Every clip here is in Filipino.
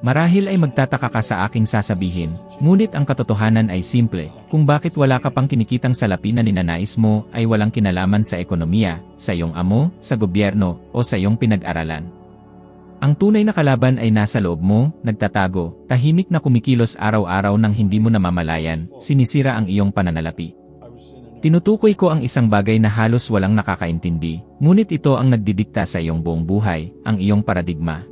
Marahil ay magtataka ka sa aking sasabihin, ngunit ang katotohanan ay simple, kung bakit wala ka pang kinikitang salapi na ninanais mo ay walang kinalaman sa ekonomiya, sa iyong amo, sa gobyerno, o sa iyong pinag-aralan. Ang tunay na kalaban ay nasa loob mo, nagtatago, tahimik na kumikilos araw-araw nang hindi mo namamalayan, sinisira ang iyong pananalapi. Tinutukoy ko ang isang bagay na halos walang nakakaintindi, ngunit ito ang nagdidikta sa iyong buong buhay, ang iyong paradigma.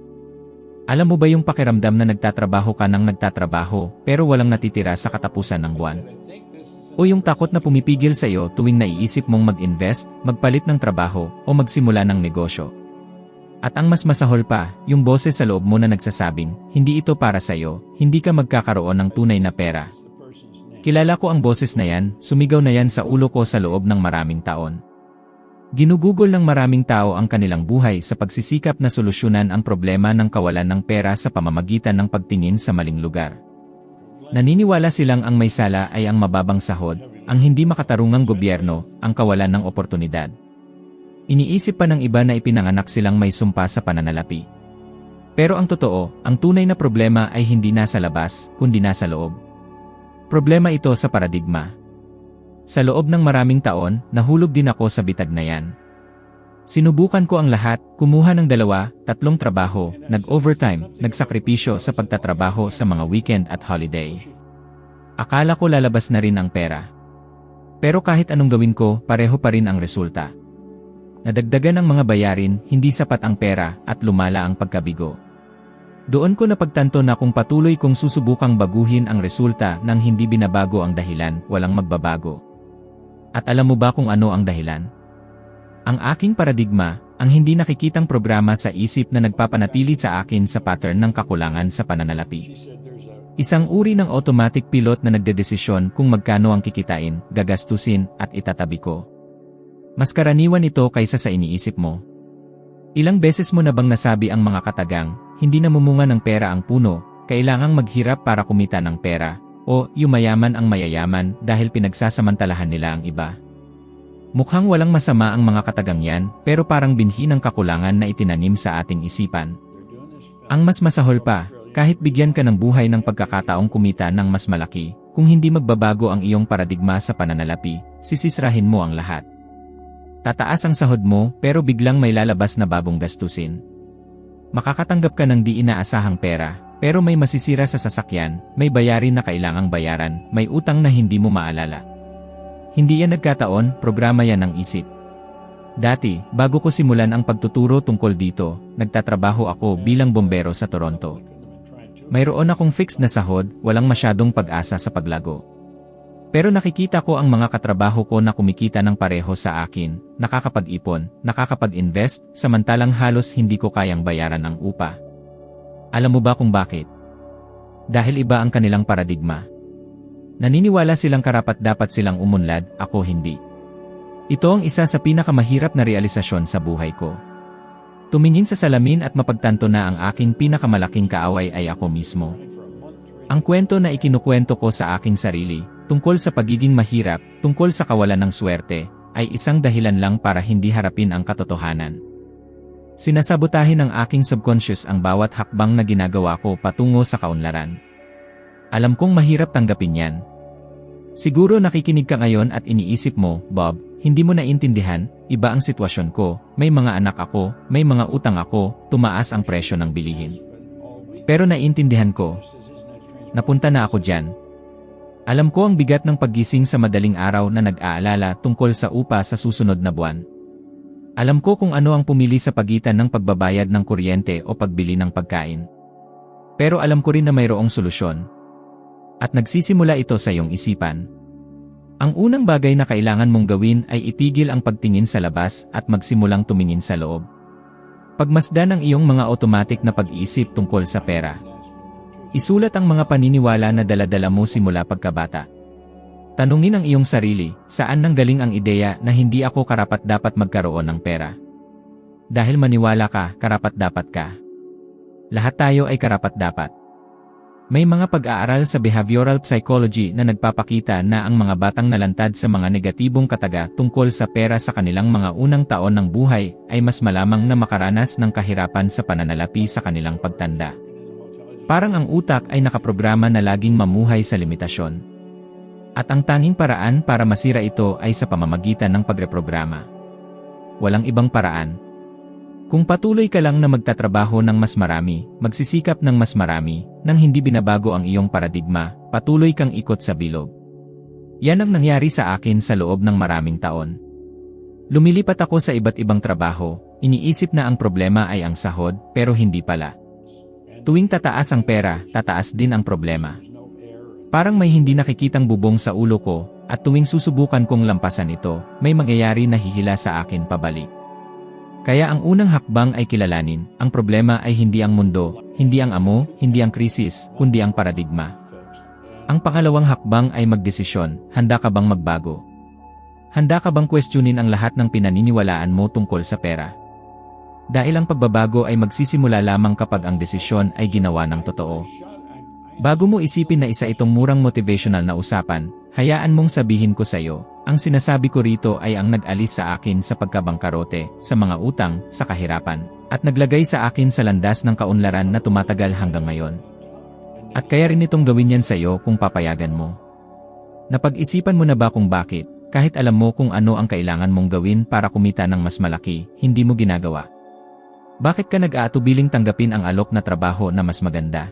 Alam mo ba yung pakiramdam na nagtatrabaho ka ng nagtatrabaho pero walang natitira sa katapusan ng buwan? O yung takot na pumipigil sa iyo tuwing naiisip mong mag-invest, magpalit ng trabaho, o magsimula ng negosyo? At ang mas masahol pa, yung boses sa loob mo na nagsasabing, hindi ito para sa iyo, hindi ka magkakaroon ng tunay na pera. Kilala ko ang boses na yan, sumigaw na yan sa ulo ko sa loob ng maraming taon. Ginugugol ng maraming tao ang kanilang buhay sa pagsisikap na solusyonan ang problema ng kawalan ng pera sa pamamagitan ng pagtingin sa maling lugar. Naniniwala silang ang may sala ay ang mababang sahod, ang hindi makatarungang gobyerno, ang kawalan ng oportunidad. Iniisip pa ng iba na ipinanganak silang may sumpa sa pananalapi. Pero ang totoo, ang tunay na problema ay hindi nasa labas, kundi nasa loob. Problema ito sa paradigma. Sa loob ng maraming taon, nahulog din ako sa bitag na yan. Sinubukan ko ang lahat, kumuha ng dalawa, tatlong trabaho, nag-overtime, nagsakripisyo sa pagtatrabaho sa mga weekend at holiday. Akala ko lalabas na rin ang pera. Pero kahit anong gawin ko, pareho pa rin ang resulta. Nadagdagan ang mga bayarin, hindi sapat ang pera, at lumala ang pagkabigo. Doon ko napagtanto na kung patuloy kong susubukang baguhin ang resulta nang hindi binabago ang dahilan, walang magbabago. At alam mo ba kung ano ang dahilan? Ang aking paradigma, ang hindi nakikitang programa sa isip na nagpapanatili sa akin sa pattern ng kakulangan sa pananalapi. Isang uri ng automatic pilot na nagdedesisyon kung magkano ang kikitain, gagastusin, at itatabi ko. Mas karaniwan ito kaysa sa iniisip mo. Ilang beses mo na bang nasabi ang mga katagang, hindi namumunga ng pera ang puno, kailangang maghirap para kumita ng pera, o yumayaman ang mayayaman dahil pinagsasamantalahan nila ang iba. Mukhang walang masama ang mga katagang yan, pero parang binhi ng kakulangan na itinanim sa ating isipan. Ang mas masahol pa, kahit bigyan ka ng buhay ng pagkakataong kumita ng mas malaki, kung hindi magbabago ang iyong paradigma sa pananalapi, sisisrahin mo ang lahat. Tataas ang sahod mo pero biglang may lalabas na bagong gastusin. Makakatanggap ka ng di inaasahang pera, pero may masisira sa sasakyan, may bayarin na kailangang bayaran, may utang na hindi mo maalala. Hindi yan nagkataon, programa yan ng isip. Dati, bago ko simulan ang pagtuturo tungkol dito, nagtatrabaho ako bilang bombero sa Toronto. Mayroon akong fixed na sahod, walang masyadong pag-asa sa paglago. Pero nakikita ko ang mga katrabaho ko na kumikita ng pareho sa akin, nakakapag-ipon, nakakapag-invest, samantalang halos hindi ko kayang bayaran ang upa. Alam mo ba kung bakit? Dahil iba ang kanilang paradigma. Naniniwala silang karapat dapat silang umunlad, ako hindi. Ito ang isa sa pinakamahirap na realisasyon sa buhay ko. Tumingin sa salamin at mapagtanto na ang aking pinakamalaking kaaway ay ako mismo. Ang kwento na ikinukwento ko sa aking sarili, tungkol sa pagiging mahirap, tungkol sa kawalan ng swerte, ay isang dahilan lang para hindi harapin ang katotohanan. Sinasabotahin ng aking subconscious ang bawat hakbang na ginagawa ko patungo sa kaunlaran. Alam kong mahirap tanggapin yan. Siguro nakikinig ka ngayon at iniisip mo, Bob, hindi mo naintindihan, iba ang sitwasyon ko, may mga anak ako, may mga utang ako, tumaas ang presyo ng bilihin. Pero naintindihan ko. Napunta na ako dyan. Alam ko ang bigat ng paggising sa madaling araw na nag-aalala tungkol sa upa sa susunod na buwan. Alam ko kung ano ang pumili sa pagitan ng pagbabayad ng kuryente o pagbili ng pagkain. Pero alam ko rin na mayroong solusyon. At nagsisimula ito sa iyong isipan. Ang unang bagay na kailangan mong gawin ay itigil ang pagtingin sa labas at magsimulang tumingin sa loob. Pagmasdan ang iyong mga automatic na pag-iisip tungkol sa pera. Isulat ang mga paniniwala na daladala mo simula pagkabata. Tanungin ang iyong sarili, saan nanggaling ang ideya na hindi ako karapat dapat magkaroon ng pera? Dahil maniwala ka, karapat dapat ka. Lahat tayo ay karapat dapat. May mga pag-aaral sa behavioral psychology na nagpapakita na ang mga batang nalantad sa mga negatibong kataga tungkol sa pera sa kanilang mga unang taon ng buhay ay mas malamang na makaranas ng kahirapan sa pananalapi sa kanilang pagtanda. Parang ang utak ay nakaprograma na laging mamuhay sa limitasyon. At ang tanging paraan para masira ito ay sa pamamagitan ng pagreprograma. Walang ibang paraan. Kung patuloy ka lang na magtatrabaho ng mas marami, magsisikap ng mas marami, nang hindi binabago ang iyong paradigma, patuloy kang ikot sa bilog. Yan ang nangyari sa akin sa loob ng maraming taon. Lumilipat ako sa iba't ibang trabaho, iniisip na ang problema ay ang sahod, pero hindi pala. Tuwing tataas ang pera, tataas din ang problema. Parang may hindi nakikitang bubong sa ulo ko, at tuwing susubukan kong lampasan ito, may mangyayari na hihila sa akin pabalik. Kaya ang unang hakbang ay kilalanin, ang problema ay hindi ang mundo, hindi ang amo, hindi ang krisis, kundi ang paradigma. Ang pangalawang hakbang ay magdesisyon, handa ka bang magbago? Handa ka bang questionin ang lahat ng pinaniniwalaan mo tungkol sa pera? Dahil ang pagbabago ay magsisimula lamang kapag ang desisyon ay ginawa ng totoo. Bago mo isipin na isa itong murang motivational na usapan, hayaan mong sabihin ko sa iyo, ang sinasabi ko rito ay ang nag-alis sa akin sa pagkabangkarote, sa mga utang, sa kahirapan, at naglagay sa akin sa landas ng kaunlaran na tumatagal hanggang ngayon. At kaya rin itong gawin yan sa iyo kung papayagan mo. Napag-isipan mo na ba kung bakit, kahit alam mo kung ano ang kailangan mong gawin para kumita ng mas malaki, hindi mo ginagawa? Bakit ka nag-aatubiling tanggapin ang alok na trabaho na mas maganda?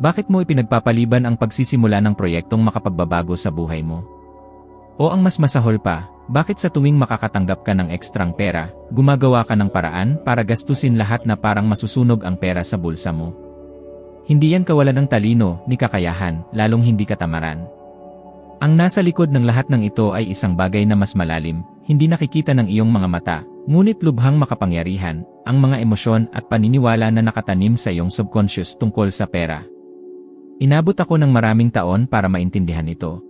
Bakit mo ipinagpapaliban ang pagsisimula ng proyektong makapagbabago sa buhay mo? O ang mas masahol pa, bakit sa tuwing makakatanggap ka ng ekstrang pera, gumagawa ka ng paraan para gastusin lahat na parang masusunog ang pera sa bulsa mo? Hindi yan kawalan ng talino, ni kakayahan, lalong hindi katamaran. Ang nasa likod ng lahat ng ito ay isang bagay na mas malalim, hindi nakikita ng iyong mga mata, ngunit lubhang makapangyarihan, ang mga emosyon at paniniwala na nakatanim sa iyong subconscious tungkol sa pera. Inabot ako ng maraming taon para maintindihan ito.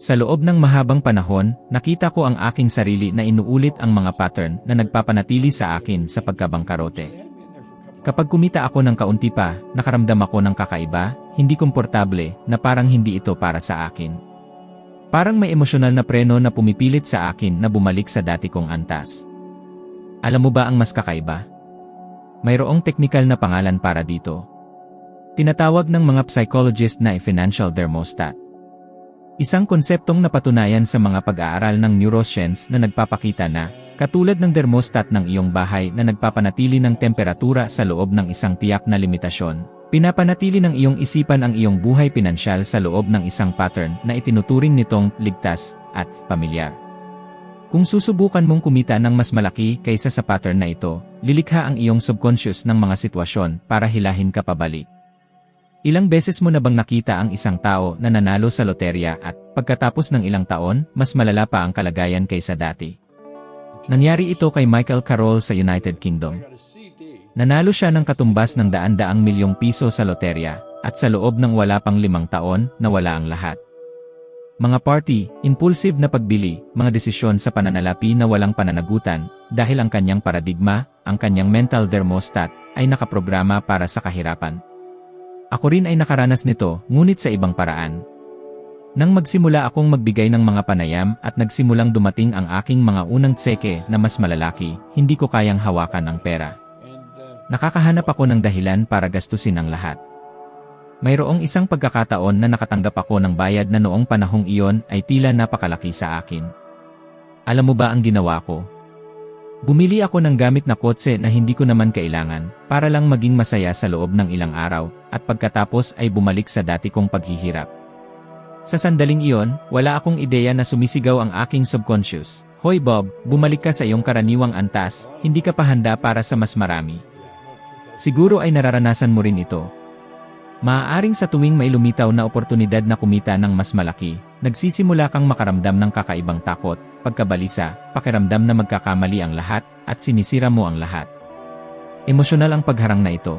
Sa loob ng mahabang panahon, nakita ko ang aking sarili na inuulit ang mga pattern na nagpapanatili sa akin sa pagkabangkarote. Kapag kumita ako ng kaunti pa, nakaramdam ako ng kakaiba, hindi komportable, na parang hindi ito para sa akin. Parang may emosyonal na preno na pumipilit sa akin na bumalik sa dati kong antas. Alam mo ba ang mas kakaiba? Mayroong teknikal na pangalan para dito. Tinatawag ng mga psychologist na financial thermostat. Isang konseptong napatunayan sa mga pag-aaral ng neuroscience na nagpapakita na, katulad ng thermostat ng iyong bahay na nagpapanatili ng temperatura sa loob ng isang tiyak na limitasyon, Pinapanatili ng iyong isipan ang iyong buhay pinansyal sa loob ng isang pattern na itinuturing nitong ligtas at pamilyar. Kung susubukan mong kumita ng mas malaki kaysa sa pattern na ito, lilikha ang iyong subconscious ng mga sitwasyon para hilahin ka pabalik. Ilang beses mo na bang nakita ang isang tao na nanalo sa loterya at pagkatapos ng ilang taon, mas malala pa ang kalagayan kaysa dati? Nangyari ito kay Michael Carroll sa United Kingdom. Nanalo siya ng katumbas ng daan-daang milyong piso sa loterya, at sa loob ng wala pang limang taon, nawala ang lahat. Mga party, impulsive na pagbili, mga desisyon sa pananalapi na walang pananagutan, dahil ang kanyang paradigma, ang kanyang mental thermostat, ay nakaprograma para sa kahirapan. Ako rin ay nakaranas nito, ngunit sa ibang paraan. Nang magsimula akong magbigay ng mga panayam at nagsimulang dumating ang aking mga unang tseke na mas malalaki, hindi ko kayang hawakan ang pera. Nakakahanap ako ng dahilan para gastusin ang lahat. Mayroong isang pagkakataon na nakatanggap ako ng bayad na noong panahong iyon ay tila napakalaki sa akin. Alam mo ba ang ginawa ko? Bumili ako ng gamit na kotse na hindi ko naman kailangan para lang maging masaya sa loob ng ilang araw at pagkatapos ay bumalik sa dati kong paghihirap. Sa sandaling iyon, wala akong ideya na sumisigaw ang aking subconscious. Hoy Bob, bumalik ka sa iyong karaniwang antas, hindi ka pa handa para sa mas marami. Siguro ay nararanasan mo rin ito. Maaaring sa tuwing may lumitaw na oportunidad na kumita ng mas malaki, nagsisimula kang makaramdam ng kakaibang takot, pagkabalisa, pakiramdam na magkakamali ang lahat, at sinisira mo ang lahat. Emosyonal ang pagharang na ito.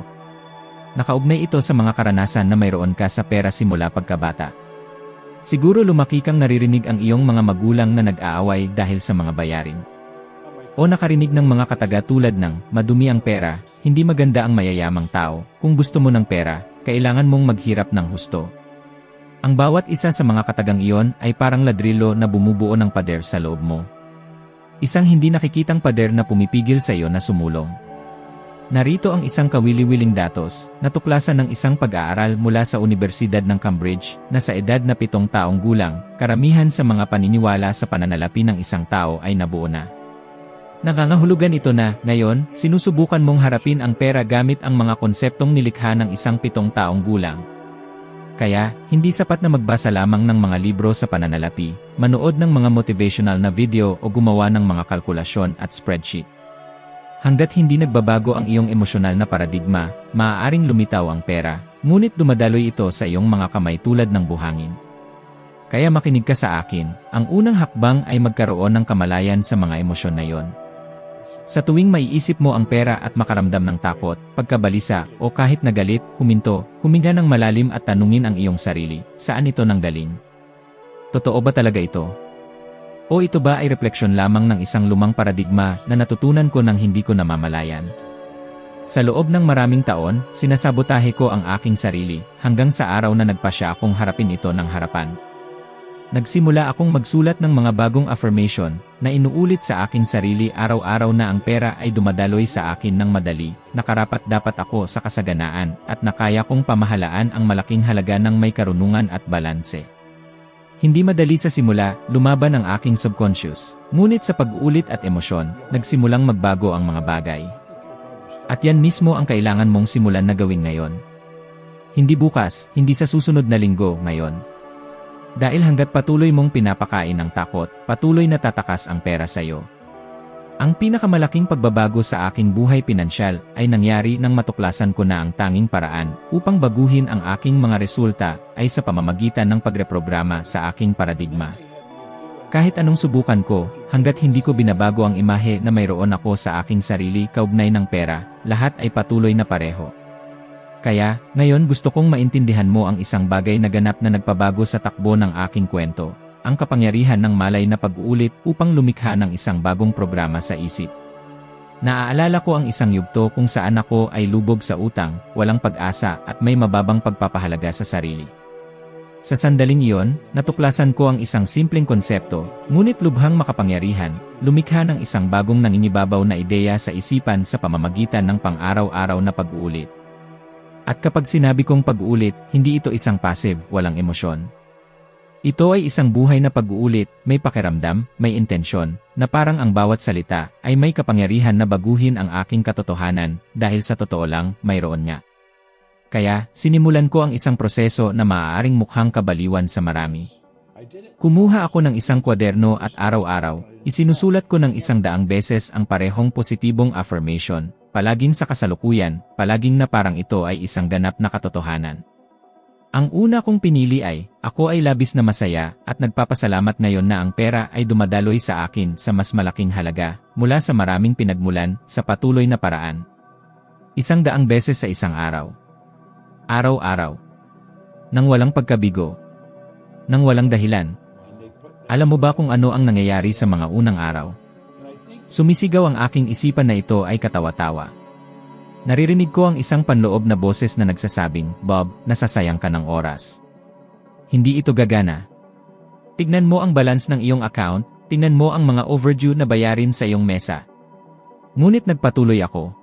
Nakaugnay ito sa mga karanasan na mayroon ka sa pera simula pagkabata. Siguro lumaki kang naririnig ang iyong mga magulang na nag-aaway dahil sa mga bayarin. O nakarinig ng mga kataga tulad ng, madumi ang pera, hindi maganda ang mayayamang tao, kung gusto mo ng pera, kailangan mong maghirap ng husto. Ang bawat isa sa mga katagang iyon ay parang ladrilo na bumubuo ng pader sa loob mo. Isang hindi nakikitang pader na pumipigil sa iyo na sumulong. Narito ang isang kawili-wiling datos, natuklasan ng isang pag-aaral mula sa Universidad ng Cambridge, na sa edad na pitong taong gulang, karamihan sa mga paniniwala sa pananalapi ng isang tao ay nabuo na. Nangangahulugan ito na, ngayon, sinusubukan mong harapin ang pera gamit ang mga konseptong nilikha ng isang pitong taong gulang. Kaya, hindi sapat na magbasa lamang ng mga libro sa pananalapi, manood ng mga motivational na video o gumawa ng mga kalkulasyon at spreadsheet. Hanggat hindi nagbabago ang iyong emosyonal na paradigma, maaaring lumitaw ang pera, ngunit dumadaloy ito sa iyong mga kamay tulad ng buhangin. Kaya makinig ka sa akin, ang unang hakbang ay magkaroon ng kamalayan sa mga emosyon na yon. Sa tuwing maiisip mo ang pera at makaramdam ng takot, pagkabalisa, o kahit nagalit, huminto, huminga ng malalim at tanungin ang iyong sarili, saan ito nanggaling? Totoo ba talaga ito? O ito ba ay refleksyon lamang ng isang lumang paradigma na natutunan ko nang hindi ko namamalayan? Sa loob ng maraming taon, sinasabotahe ko ang aking sarili, hanggang sa araw na nagpasya akong harapin ito ng harapan. Nagsimula akong magsulat ng mga bagong affirmation, na inuulit sa aking sarili araw-araw na ang pera ay dumadaloy sa akin ng madali, nakarapat dapat ako sa kasaganaan, at nakaya kong pamahalaan ang malaking halaga ng may karunungan at balanse. Hindi madali sa simula, lumaban ang aking subconscious. Ngunit sa pag-ulit at emosyon, nagsimulang magbago ang mga bagay. At yan mismo ang kailangan mong simulan na gawin ngayon. Hindi bukas, hindi sa susunod na linggo, ngayon. Dahil hanggat patuloy mong pinapakain ng takot, patuloy na tatakas ang pera sa iyo. Ang pinakamalaking pagbabago sa aking buhay pinansyal ay nangyari nang matuklasan ko na ang tanging paraan upang baguhin ang aking mga resulta ay sa pamamagitan ng pagreprograma sa aking paradigma. Kahit anong subukan ko, hanggat hindi ko binabago ang imahe na mayroon ako sa aking sarili kaugnay ng pera, lahat ay patuloy na pareho. Kaya, ngayon gusto kong maintindihan mo ang isang bagay na ganap na nagpabago sa takbo ng aking kwento, ang kapangyarihan ng malay na pag-uulit upang lumikha ng isang bagong programa sa isip. Naaalala ko ang isang yugto kung saan ako ay lubog sa utang, walang pag-asa at may mababang pagpapahalaga sa sarili. Sa sandaling iyon, natuklasan ko ang isang simpleng konsepto, ngunit lubhang makapangyarihan, lumikha ng isang bagong nangingibabaw na ideya sa isipan sa pamamagitan ng pang-araw-araw na pag-uulit. At kapag sinabi kong pag-uulit, hindi ito isang passive, walang emosyon. Ito ay isang buhay na pag-uulit, may pakiramdam, may intensyon, na parang ang bawat salita ay may kapangyarihan na baguhin ang aking katotohanan dahil sa totoo lang, mayroon nga. Kaya, sinimulan ko ang isang proseso na maaaring mukhang kabaliwan sa marami. Kumuha ako ng isang kwaderno at araw-araw, isinusulat ko ng isang daang beses ang parehong positibong affirmation, palaging sa kasalukuyan, palaging na parang ito ay isang ganap na katotohanan. Ang una kong pinili ay, ako ay labis na masaya at nagpapasalamat ngayon na ang pera ay dumadaloy sa akin sa mas malaking halaga mula sa maraming pinagmulan sa patuloy na paraan. Isang daang beses sa isang araw. Araw-araw. Nang walang pagkabigo. Nang walang dahilan. Alam mo ba kung ano ang nangyayari sa mga unang araw? Sumisigaw ang aking isipan na ito ay katawa-tawa. Naririnig ko ang isang panloob na boses na nagsasabing, Bob, nasasayang ka ng oras. Hindi ito gagana. Tignan mo ang balance ng iyong account, tingnan mo ang mga overdue na bayarin sa iyong mesa. Ngunit nagpatuloy ako.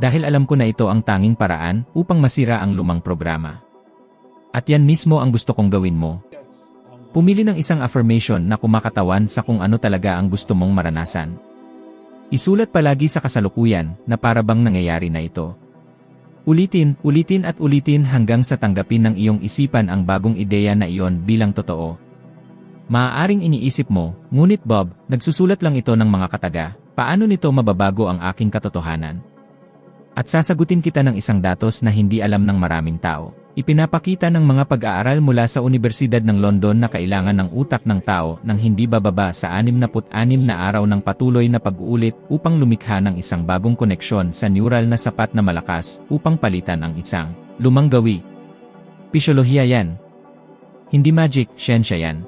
Dahil alam ko na ito ang tanging paraan upang masira ang lumang programa. At yan mismo ang gusto kong gawin mo. Pumili ng isang affirmation na kumakatawan sa kung ano talaga ang gusto mong maranasan. Isulat palagi sa kasalukuyan na para bang nangyayari na ito. Ulitin, ulitin at ulitin hanggang sa tanggapin ng iyong isipan ang bagong ideya na iyon bilang totoo. Maaaring iniisip mo, ngunit Bob, nagsusulat lang ito ng mga kataga, paano nito mababago ang aking katotohanan? At sasagutin kita ng isang datos na hindi alam ng maraming tao. Ipinapakita ng mga pag-aaral mula sa Universidad ng London na kailangan ng utak ng tao ng hindi bababa sa 66 na araw ng patuloy na pag-uulit upang lumikha ng isang bagong koneksyon sa neural na sapat na malakas upang palitan ang isang lumang gawi. Pisyolohiya yan. Hindi magic, siyensya yan.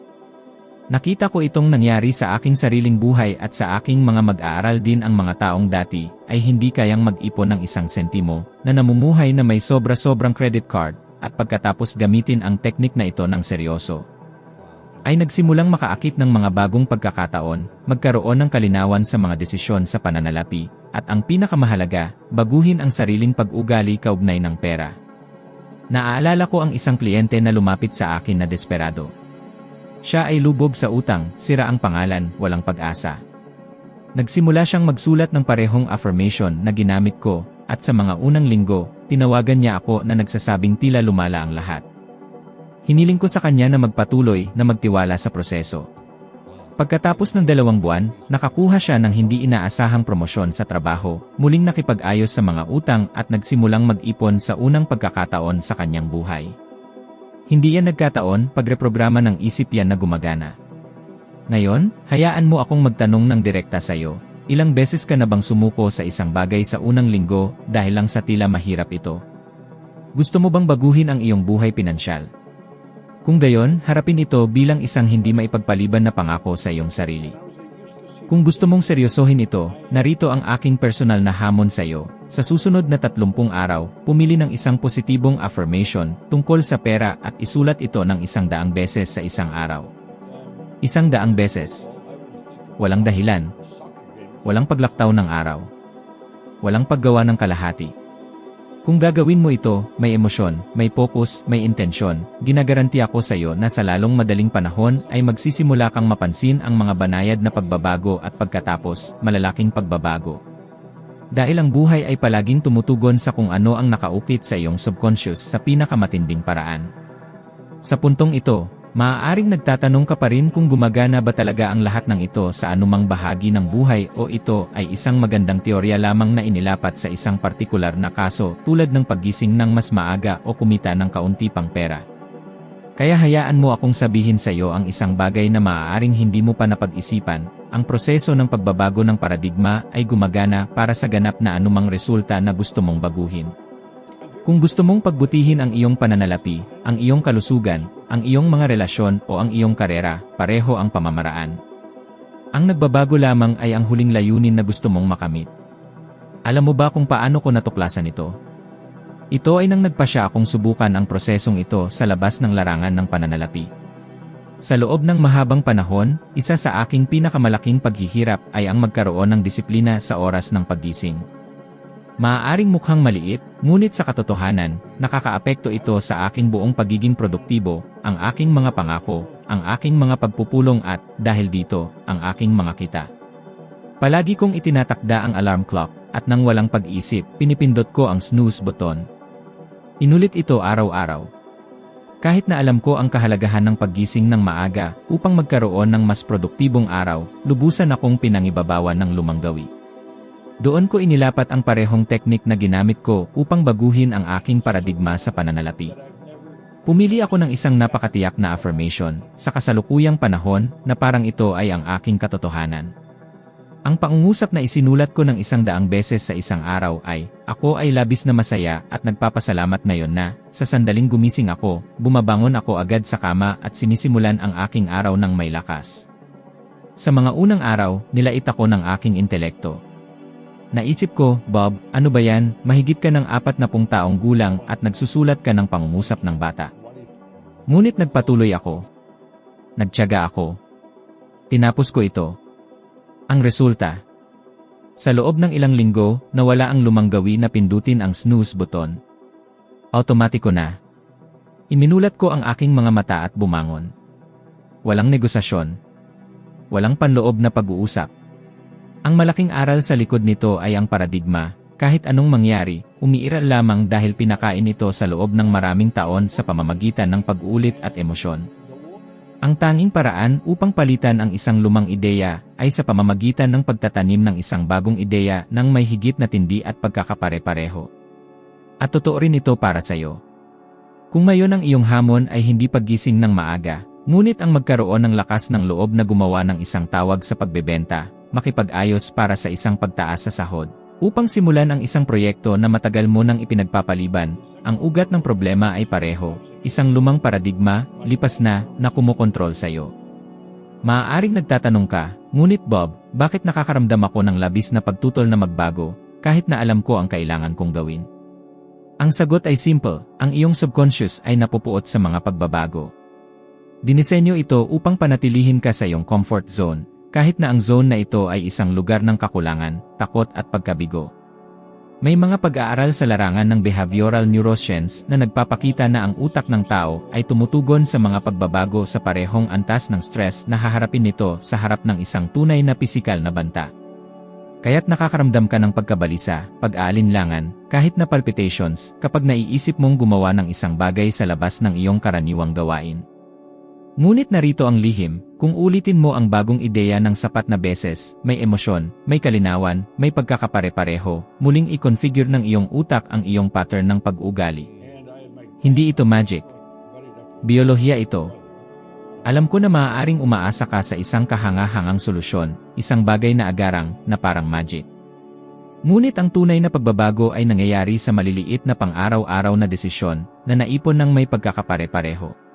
Nakita ko itong nangyari sa aking sariling buhay at sa aking mga mag-aaral din ang mga taong dati ay hindi kayang mag-ipon ng isang sentimo na namumuhay na may sobra-sobrang credit card at pagkatapos gamitin ang teknik na ito ng seryoso. Ay nagsimulang makaakit ng mga bagong pagkakataon, magkaroon ng kalinawan sa mga desisyon sa pananalapi, At ang pinakamahalaga, baguhin ang sariling pag-ugali kaugnay ng pera. Naaalala ko ang isang kliyente na lumapit sa akin na desperado. Siya ay lubog sa utang, sira ang pangalan, walang pag-asa. Nagsimula siyang magsulat ng parehong affirmation na ginamit ko, at sa mga unang linggo, tinawagan niya ako na nagsasabing tila lumala ang lahat. Hiniling ko sa kanya na magpatuloy na magtiwala sa proseso. Pagkatapos ng dalawang buwan, nakakuha siya ng hindi inaasahang promosyon sa trabaho, muling nakipag-ayos sa mga utang at nagsimulang mag-ipon sa unang pagkakataon sa kanyang buhay. Hindi yan nagkataon pagreprograma ng isip yan na gumagana. Ngayon, hayaan mo akong magtanong ng direkta sa iyo. Ilang beses ka na bang sumuko sa isang bagay sa unang linggo dahil lang sa tila mahirap ito? Gusto mo bang baguhin ang iyong buhay pinansyal? Kung gayon, harapin ito bilang isang hindi maipagpaliban na pangako sa iyong sarili. Kung gusto mong seryosohin ito, narito ang aking personal na hamon sa iyo. Sa susunod na 30 araw, pumili ng isang positibong affirmation tungkol sa pera at isulat ito ng isang daang beses sa isang araw. Isang daang beses. Walang dahilan. Walang paglaktaw ng araw. Walang paggawa ng kalahati. Kung gagawin mo ito, may emosyon, may focus, may intensyon, ginagaranti ako sa iyo na sa lalong madaling panahon ay magsisimula kang mapansin ang mga banayad na pagbabago at pagkatapos, malalaking pagbabago. Dahil ang buhay ay palaging tumutugon sa kung ano ang nakaukit sa iyong subconscious sa pinakamatinding paraan. Sa puntong ito, Maaaring nagtatanong ka pa rin kung gumagana ba talaga ang lahat ng ito sa anumang bahagi ng buhay o ito ay isang magandang teorya lamang na inilapat sa isang partikular na kaso tulad ng paggising ng mas maaga o kumita ng kaunti pang pera. Kaya hayaan mo akong sabihin sa iyo ang isang bagay na maaaring hindi mo pa napag-isipan, ang proseso ng pagbabago ng paradigma ay gumagana para sa ganap na anumang resulta na gusto mong baguhin. Kung gusto mong pagbutihin ang iyong pananalapi, ang iyong kalusugan, ang iyong mga relasyon o ang iyong karera, pareho ang pamamaraan. Ang nagbabago lamang ay ang huling layunin na gusto mong makamit. Alam mo ba kung paano ko natuklasan ito? Ito ay nang nagpasya akong subukan ang prosesong ito sa labas ng larangan ng pananalapi. Sa loob ng mahabang panahon, isa sa aking pinakamalaking paghihirap ay ang magkaroon ng disiplina sa oras ng paggising. Maaaring mukhang maliit, ngunit sa katotohanan, nakakaapekto ito sa aking buong pagiging produktibo, ang aking mga pangako, ang aking mga pagpupulong at, dahil dito, ang aking mga kita. Palagi kong itinatakda ang alarm clock, at nang walang pag-isip, pinipindot ko ang snooze button. Inulit ito araw-araw. Kahit na alam ko ang kahalagahan ng paggising ng maaga upang magkaroon ng mas produktibong araw, lubusan akong pinangibabawan ng lumang gawi. Doon ko inilapat ang parehong teknik na ginamit ko upang baguhin ang aking paradigma sa pananalapi. Pumili ako ng isang napakatiyak na affirmation sa kasalukuyang panahon na parang ito ay ang aking katotohanan. Ang pangungusap na isinulat ko ng isang daang beses sa isang araw ay, ako ay labis na masaya at nagpapasalamat ngayon na, sa sandaling gumising ako, bumabangon ako agad sa kama at sinisimulan ang aking araw ng may lakas. Sa mga unang araw, nilait ako ng aking intelekto, Naisip ko, Bob, ano ba yan, mahigit ka ng apat na pung taong gulang at nagsusulat ka ng pangungusap ng bata. Ngunit nagpatuloy ako. Nagtyaga ako. Tinapos ko ito. Ang resulta. Sa loob ng ilang linggo, nawala ang lumanggawi na pindutin ang snooze button. Automatiko na. Iminulat ko ang aking mga mata at bumangon. Walang negosasyon. Walang panloob na pag-uusap ang malaking aral sa likod nito ay ang paradigma, kahit anong mangyari, umiiral lamang dahil pinakain ito sa loob ng maraming taon sa pamamagitan ng pag-ulit at emosyon. Ang tanging paraan upang palitan ang isang lumang ideya ay sa pamamagitan ng pagtatanim ng isang bagong ideya ng may higit na tindi at pagkakapare-pareho. At totoo rin ito para sa iyo. Kung ngayon ang iyong hamon ay hindi paggising ng maaga, ngunit ang magkaroon ng lakas ng loob na gumawa ng isang tawag sa pagbebenta, makipag-ayos para sa isang pagtaas sa sahod. Upang simulan ang isang proyekto na matagal mo nang ipinagpapaliban, ang ugat ng problema ay pareho, isang lumang paradigma, lipas na, na kumukontrol sa iyo. Maaaring nagtatanong ka, ngunit Bob, bakit nakakaramdam ako ng labis na pagtutol na magbago, kahit na alam ko ang kailangan kong gawin? Ang sagot ay simple, ang iyong subconscious ay napupuot sa mga pagbabago. Dinisenyo ito upang panatilihin ka sa iyong comfort zone, kahit na ang zone na ito ay isang lugar ng kakulangan, takot at pagkabigo. May mga pag-aaral sa larangan ng behavioral neuroscience na nagpapakita na ang utak ng tao ay tumutugon sa mga pagbabago sa parehong antas ng stress na haharapin nito sa harap ng isang tunay na pisikal na banta. Kaya't nakakaramdam ka ng pagkabalisa, pag-aalinlangan, kahit na palpitations kapag naiisip mong gumawa ng isang bagay sa labas ng iyong karaniwang gawain. Ngunit narito ang lihim, kung ulitin mo ang bagong ideya ng sapat na beses, may emosyon, may kalinawan, may pagkakapare-pareho, muling i-configure ng iyong utak ang iyong pattern ng pag-ugali. Hindi ito magic. Biolohiya ito. Alam ko na maaaring umaasa ka sa isang kahanga-hangang solusyon, isang bagay na agarang, na parang magic. Ngunit ang tunay na pagbabago ay nangyayari sa maliliit na pang-araw-araw na desisyon na naipon ng may pagkakapare-pareho.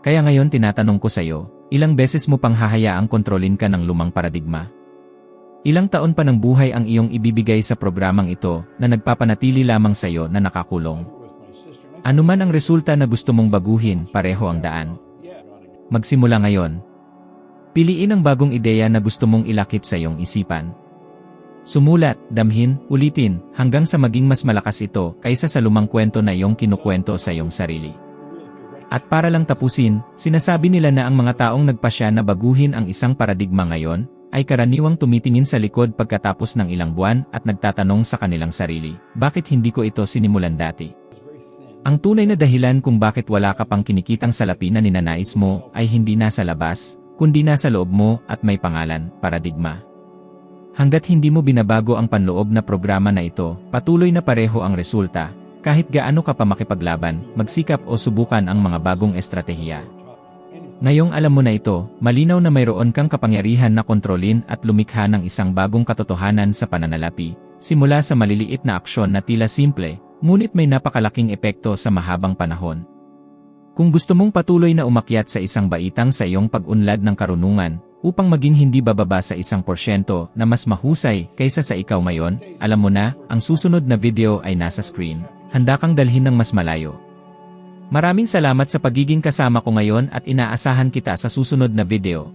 Kaya ngayon tinatanong ko sa iyo, ilang beses mo pang hahayaang kontrolin ka ng lumang paradigma? Ilang taon pa ng buhay ang iyong ibibigay sa programang ito na nagpapanatili lamang sa iyo na nakakulong? Ano man ang resulta na gusto mong baguhin, pareho ang daan. Magsimula ngayon. Piliin ang bagong ideya na gusto mong ilakip sa iyong isipan. Sumulat, damhin, ulitin, hanggang sa maging mas malakas ito kaysa sa lumang kwento na iyong kinukwento sa iyong sarili. At para lang tapusin, sinasabi nila na ang mga taong nagpasya na baguhin ang isang paradigma ngayon, ay karaniwang tumitingin sa likod pagkatapos ng ilang buwan at nagtatanong sa kanilang sarili, bakit hindi ko ito sinimulan dati? Ang tunay na dahilan kung bakit wala ka pang kinikitang salapi na ninanais mo ay hindi nasa labas, kundi nasa loob mo at may pangalan, paradigma. Hanggat hindi mo binabago ang panloob na programa na ito, patuloy na pareho ang resulta, kahit gaano ka pa makipaglaban, magsikap o subukan ang mga bagong estratehiya. Ngayong alam mo na ito, malinaw na mayroon kang kapangyarihan na kontrolin at lumikha ng isang bagong katotohanan sa pananalapi, simula sa maliliit na aksyon na tila simple, ngunit may napakalaking epekto sa mahabang panahon. Kung gusto mong patuloy na umakyat sa isang baitang sa iyong pag-unlad ng karunungan, upang maging hindi bababa sa isang porsyento na mas mahusay kaysa sa ikaw ngayon, alam mo na, ang susunod na video ay nasa screen. Handa kang dalhin ng mas malayo. Maraming salamat sa pagiging kasama ko ngayon at inaasahan kita sa susunod na video.